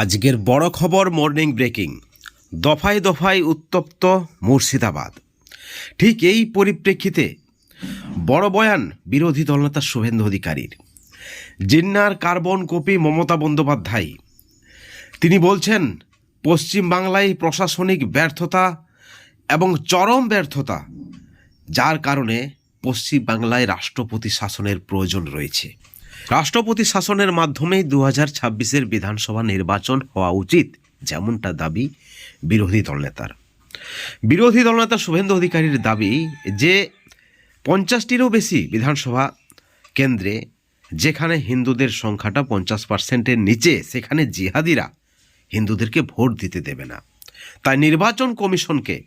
আজকের বড় খবর মর্নিং ব্রেকিং দফায় দফায় উত্তপ্ত মুর্শিদাবাদ। ঠিক এই পরিপ্রেক্ষিতে বড় বয়ান বিরোধী দলনেতা শুভেন্দু অধিকারীর। জিন্নার কার্বন কপি মমতা বন্দ্যোপাধ্যায়। তিনি বলছেন পশ্চিমবাংলায় প্রশাসনিক ব্যর্থতা এবং চরম ব্যর্থতা, যার কারণে পশ্চিমবাংলায় রাষ্ট্রপতি শাসনের প্রয়োজন রয়েছে। রাষ্ট্রপতি শাসনের মাধ্যমেই দু হাজার ছাব্বিশের বিধানসভা নির্বাচন হওয়া উচিত, যেমনটা দাবি বিরোধী দলনেতার বিরোধী দলনেতা শুভেন্দু অধিকারীর দাবি যে, পঞ্চাশটিরও বেশি বিধানসভা কেন্দ্রে যেখানে হিন্দুদের সংখ্যাটা পঞ্চাশ পার্সেন্টের নিচে, সেখানে জিহাদিরা হিন্দুদেরকে ভোট দিতে দেবে না। তাই নির্বাচন কমিশনকে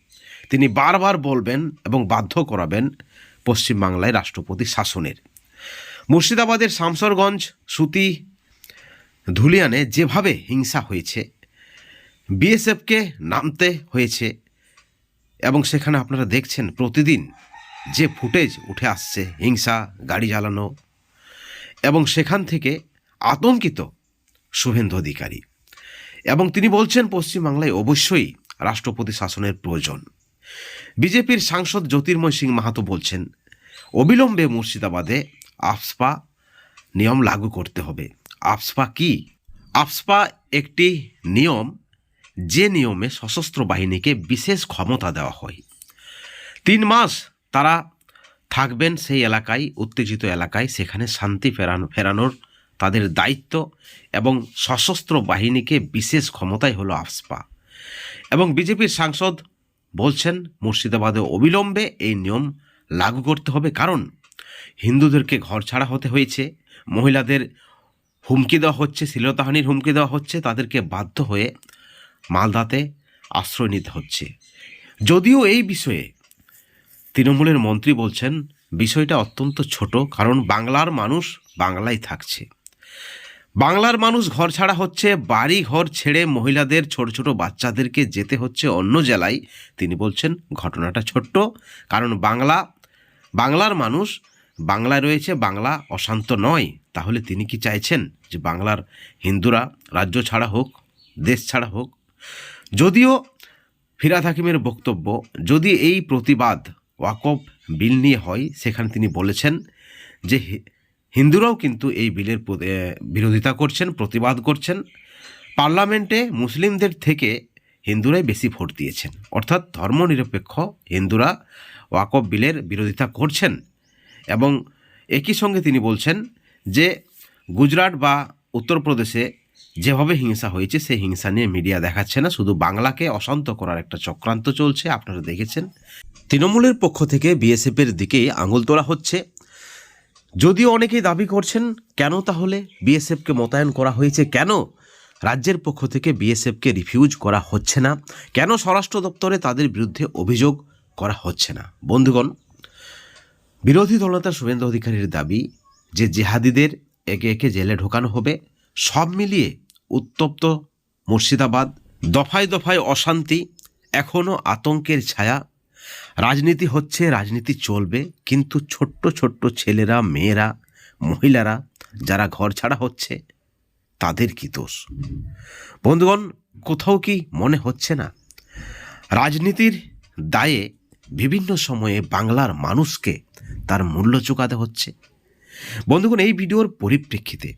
তিনি বারবার বলবেন এবং বাধ্য করাবেন পশ্চিমবাংলায় রাষ্ট্রপতি শাসনের। মুর্শিদাবাদের শামসরগঞ্জ, সুতি, ধুলিয়ানে যেভাবে হিংসা হয়েছে, বিএসএফকে নামতে হয়েছে, এবং সেখানে আপনারা দেখছেন প্রতিদিন যে ফুটেজ উঠে আসছে, হিংসা, গাড়ি জ্বালানো, এবং সেখান থেকে আতঙ্কিত শুভেন্দু অধিকারী। এবং তিনি বলছেন, পশ্চিমবাংলায় অবশ্যই রাষ্ট্রপতি শাসনের প্রয়োজন। বিজেপির সাংসদ জ্যোতির্ময় সিং মাহাতো বলছেন, অবিলম্বে মুর্শিদাবাদে আফসপা নিয়ম লাগু করতে হবে। আফসপা কি? আফসপা একটি নিয়ম যে নিয়মে সশস্ত্র বাহিনীকে বিশেষ ক্ষমতা দেওয়া হয়। তিন মাস তারা থাকবেন সেই এলাকায়, উত্তেজিত এলাকায়, সেখানে শান্তি ফেরানো, ফেরানোর তাদের দায়িত্ব এবং সশস্ত্র বাহিনীকে বিশেষ ক্ষমতাই হলো আফসপা। এবং বিজেপির সাংসদ বলছেন, মুর্শিদাবাদে অবিলম্বে এই নিয়ম লাগু করতে হবে। কারণ হিন্দুদেরকে ঘর ছাড়া হতে হয়েছে, মহিলাদের হুমকি দেওয়া হচ্ছে, শ্লীলতাহানির হুমকি দেওয়া হচ্ছে, তাদেরকে বাধ্য হয়ে মালদাতে আশ্রয় নিতে হচ্ছে। যদিও এই বিষয়ে তৃণমূলের মন্ত্রী বলছেন, বিষয়টা অত্যন্ত ছোট, কারণ বাংলার মানুষ বাংলায় থাকছে। বাংলার মানুষ ঘর ছাড়া হচ্ছে বাড়ি ঘর ছেড়ে মহিলাদের, ছোট ছোট বাচ্চাদেরকে যেতে হচ্ছে অন্য জেলায়। তিনি বলছেন, ঘটনাটা ছোট্ট, কারণ বাংলা, বাংলার মানুষ বাংলায় রয়েছে, বাংলা অশান্ত নয়। তাহলে তিনি কি চাইছেন যে বাংলার হিন্দুরা রাজ্য ছাড়া হোক, দেশ ছাড়া হোক? যদিও ফিরাদ হাকিমের বক্তব্য, যদি এই প্রতিবাদ ওয়াকফ বিল নিয়ে হয়, সেখানে তিনি বলেছেন যে হিন্দুরাও কিন্তু এই বিলের বিরোধিতা করছেন, প্রতিবাদ করছেন। পার্লামেন্টে মুসলিমদের থেকে হিন্দুরাই বেশি ভোট দিয়েছেন। অর্থাৎ ধর্মনিরপেক্ষ হিন্দুরা ওয়াকফ বিলের বিরোধিতা করছেন। এবং একই সঙ্গে তিনি বলছেন যে গুজরাট বা উত্তরপ্রদেশে যেভাবে হিংসা হয়েছে, সেই হিংসা নিয়ে মিডিয়া দেখাচ্ছে না, শুধু বাংলাকে অশান্ত করার একটা চক্রান্ত চলছে, আপনারা দেখেছেন। তৃণমূলের পক্ষ থেকে বিএসএফের দিকে আঙুল তোলা হচ্ছে। যদিও অনেকেই দাবি করছেন, কেন তাহলে বিএসএফকে মোতায়েন করা হয়েছে, কেন রাজ্যের পক্ষ থেকে বিএসএফকে রিফিউজ করা হচ্ছে না, কেন স্বরাষ্ট্র দপ্তরে তাদের বিরুদ্ধে অভিযোগ করা হচ্ছে না। বন্ধুগণ বিরোধী দলনেতা শুভেন্দু অধিকারীর দাবি যে জেহাদিদের একে একে জেলে ঢোকানো হবে, সব মিলিয়ে উত্তপ্ত মুর্শিদাবাদ, দফায় দফায় অশান্তি এখনও আতঙ্কের ছায়া। রাজনীতি হচ্ছে, রাজনীতি চলবে, কিন্তু ছোট্ট ছোট্ট ছেলেরা, মেয়েরা, মহিলারা যারা ঘর ছাড়া হচ্ছে, তাদের কি দোষ? বন্ধুগণ, কোথাও কি মনে হচ্ছে না? রাজনীতির দায়ে বিভিন্ন সময়ে বাংলার মানুষকে তার মূল্য চুকাতে হচ্ছে। বন্ধুগণ, এই ভিডিওর পরিপ্রেক্ষিতে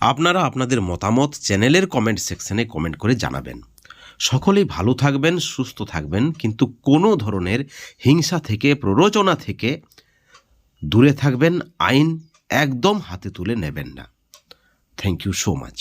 আপনারা আপনাদের মতামত চ্যানেলের কমেন্ট সেকশনে কমেন্ট করে জানাবেন। সকলেই ভালো থাকবেন, সুস্থ থাকবেন, কিন্তু কোনো ধরনের হিংসা থেকে, প্ররোচনা থেকে দূরে থাকবেন, আইন একদম হাতে তুলে নেবেন না। Thank you so much